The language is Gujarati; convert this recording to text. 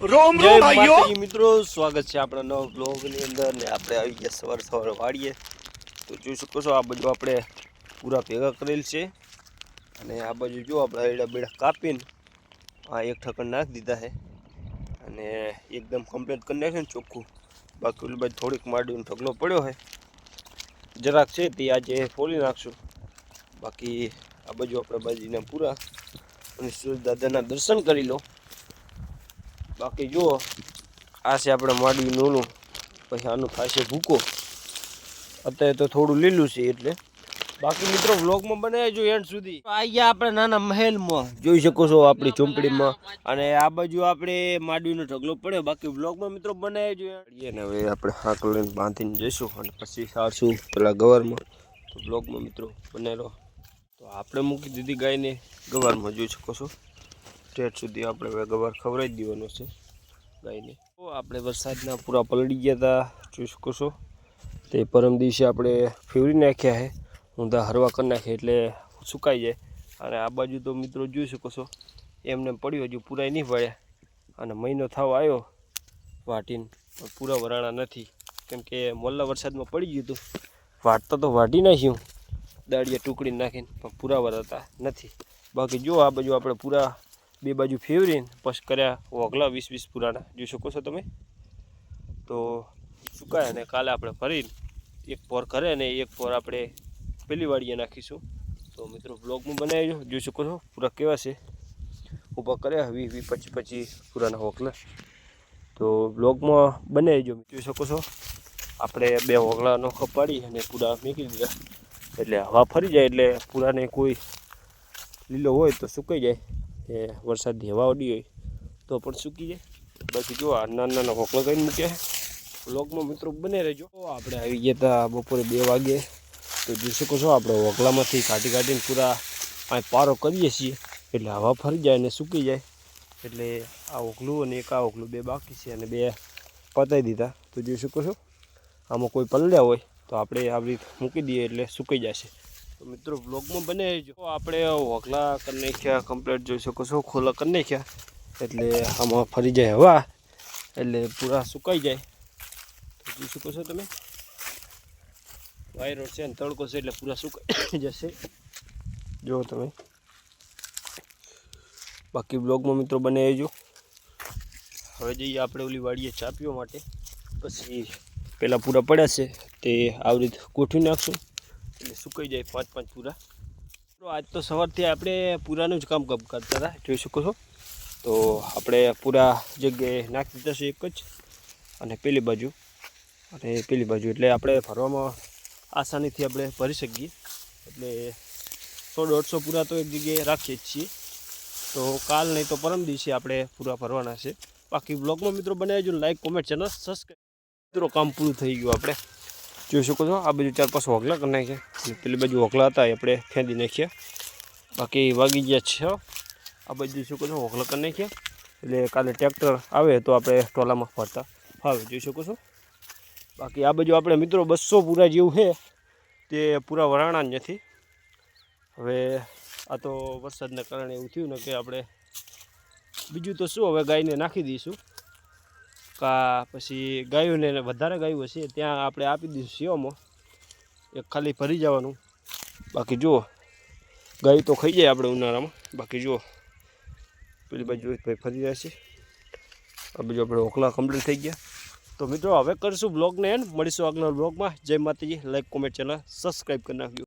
રોમ રોમ ભાઈઓ. મિત્રો સ્વાગત છે આપણા નવા બ્લોગની અંદર ને આપણે આવી ગયા સવાર સવારે વાળીએ તો જોઈ શકો છો આ બાજુ આપણે પૂરા ભેગા કરેલ છે. અને આ બાજુ જો આપણે એડા બેડા કાપીને આ એક ઠકણ નાખી દીધા છે. અને એકદમ કમ્પ્લીટ કરી નાખ્યું ને ચોખ્ખું. બાકી ઓલી બાજુ થોડીક માડીનો ઢગલો પડ્યો છે. જરાક છે તે આજે ફોલી નાખશું. બાકી આ બાજુ આપણે બાજીના પૂરા. અને સૂર્ય દાદાના દર્શન કરી લો. બાકી જુઓ, આ છે આપણે માંડવી નોનું. પછી આનું થશે ભૂકો. અત્યારે તો થોડું લીલું છે એટલે. બાકી મિત્રો, વ્લોગમાં બનાવજો એન્ડ સુધી. અહીંયા આપણે નાના મહેલમાં. જોઈ શકો છો આપણી ઝૂંપડીમાં. અને આ બાજુ આપણે માડવીનો ઢગલો પડે બાકી વ્લોગમાં મિત્રો બનાવજો ને હવે આપણે હાંક લઈને બાંધીને જઈશું અને પછી સારશું પેલા ગવરમાં. તો વ્લોગમાં મિત્રો બનાવી તો આપણે મૂકી દીધી ગાયને ગવારમાં, જોઈ શકો છો. સ્ટેટ સુધી આપણે હવે ગવાર ખવડાવી દેવાનો છે ગાયને. તો આપણે વરસાદના પૂરા પલળી ગયા હતા છો. તે પરમ દિવસે આપણે ફેવરી નાખ્યા છે ઊંધા હરવા કરી નાખે એટલે સુકાઈ જાય. અને આ બાજુ તો મિત્રો જોઈ શકો છો, એમને પડ્યું હજુ પૂરાય નહીં પડ્યા. અને મહિનો થવા આવ્યો, વાટીને. પણ પૂરા વરાણા નથી. કેમ કે મોલ્લા વરસાદમાં પડી ગયું હતું. વાટતા તો વાટી નાખ્યું. દાળિયા ટુકડી નાખીને, પણ પૂરા વરાતા નથી. બાકી જો આ બાજુ આપણે પૂરા બે બાજુ ફેવરીને, પછી કર્યા વગલા વીસ વીસ પુરાના. જોઈ શકો છો તમે? તો સુકાય અને કાલે આપણે ફરીને એક પોર કરે અને એક પોર આપણે પેલી વાડીએ નાખીશું. તો મિત્રો બ્લોગમાં બનાવીજો જોઈ શકો છો, પૂરા કેવા છે. ઊભા કર્યા વીસ વીસ પચીસ પચીસ પુરાના હોકલા તો બ્લોગમાં બનાવીજો જોઈ શકો છો, આપણે બે ઓગળાનો કપાડી અને પૂરા મૂકી દીધા. એટલે હવા ફરી જાય, એટલે પૂરાને કોઈ લીલો હોય તો સુકાઈ જાય. એ વરસાદની હવા ઉડી હોય તો પણ સૂકી જાય બાકી જો આ નાના નાના હોકલા કરીને મૂક્યા બ્લોગમાં મિત્રો બને રહેજો. આપણે આવી ગયા હતા બપોરે બે વાગે. તો જોઈ શકો છો આપણે હોકલામાંથી કાઢી કાઢીને પૂરા આ પારો કરીએ છીએ. એટલે હવા ફરી જાય અને સૂકી જાય. એટલે આ ઓકલું અને એક આ ઓકલું બે બાકી છે અને બે પતાવી દીધા. તો જોઈ શકો છો, આમાં કોઈ પલળ્યા હોય તો આપણે આવી રીતે મૂકી દઈએ એટલે સુકાઈ જશે તો મિત્રો બ્લોગમાં બને જો આપણે વગલા કરી નાખ્યા કમ્પ્લીટ જોઈ શકો છો. ખોલા કરી નાખ્યા. એટલે આમાં ફરી જાય હવા. એટલે પૂરા સુકાઈ જાય. જોઈ શકો છો તમે. વાયરો છે ને તડકો છે એટલે પૂરા સુકાઈ જશે. જો તમે. બાકી બ્લોગમાં મિત્રો બને આવજો હવે જઈએ આપણે ઓલી વાડીએ ચાપીઓ માટે. પછી પહેલાં પૂરા પડ્યા છે તે આવી રીતે ગોઠવી નાખશું. એટલે સુકાઈ જાય? પાંચ પાંચ પૂરા. આજ તો સવારથી આપણે પૂરાનું જ કામ કરતા હતા. જોઈ શકો છો? તો આપણે પૂરા જગ્યાએ નાખી દીધા છે એક જ અને પેલી બાજુ. અને પેલી બાજુ એટલે આપણે ભરવામાં આસાનીથી આપણે ભરી શકીએ. એટલે સો દોઢસો પૂરા તો એક જગ્યાએ રાખીએ જ છીએ. તો કાલ નહીં તો પરમ દિવસે આપણે પૂરા ભરવાના છે. બાકી બ્લોગમાં મિત્રો બનાવજો લાઈક કોમેન્ટ ચેનલ સબસ્ક્રાઈબ મિત્રો, કામ પૂરું થઈ ગયું આપણે. જોઈ શકો છો, આ બાજુ ચાર પાંચ હોગલા કરી નાખ્યા. પેલી બાજુ હોગલા હતા, એ આપણે ફેંદી નાખ્યા. બાકી વાગી ગયા છે. આ બાજુ જોઈ શકો છો, હોગલા કરી નાખ્યા. એટલે કાલે ટ્રેક્ટર આવે તો આપણે ટોલામાં ફરતા. ફાવે જોઈ શકો છો. બાકી આ બાજુ આપણે મિત્રો બસો પૂરા જેવું છે. તે પૂરા વરાણા જ નથી. હવે આ તો વરસાદના કારણે એવું થયું ને કે આપણે બીજું તો શું, હવે ગાયને નાખી દઈશું. કા પછી ગાયું ને વધારે ગાયું હશે, ત્યાં આપણે આપી દઈશું સેવામાં એક ખાલી ભરી જવાનું. બાકી જુઓ, ગાયું તો ખાઈ જાય આપણે ઉનાળામાં. બાકી જુઓ, પેલી બાજુ ભાઈ ફરી રહ્યા છે. આ બાજુ આપણે ઓખલા કમ્પ્લીટ થઈ ગયા. તો મિત્રો, હવે કરીશું બ્લોગને એન મળીશું આગળના બ્લોગમાં જય માતાજી. લાઈક કોમેન્ટ ચેનલ સબસ્ક્રાઈબ કરી નાખજો.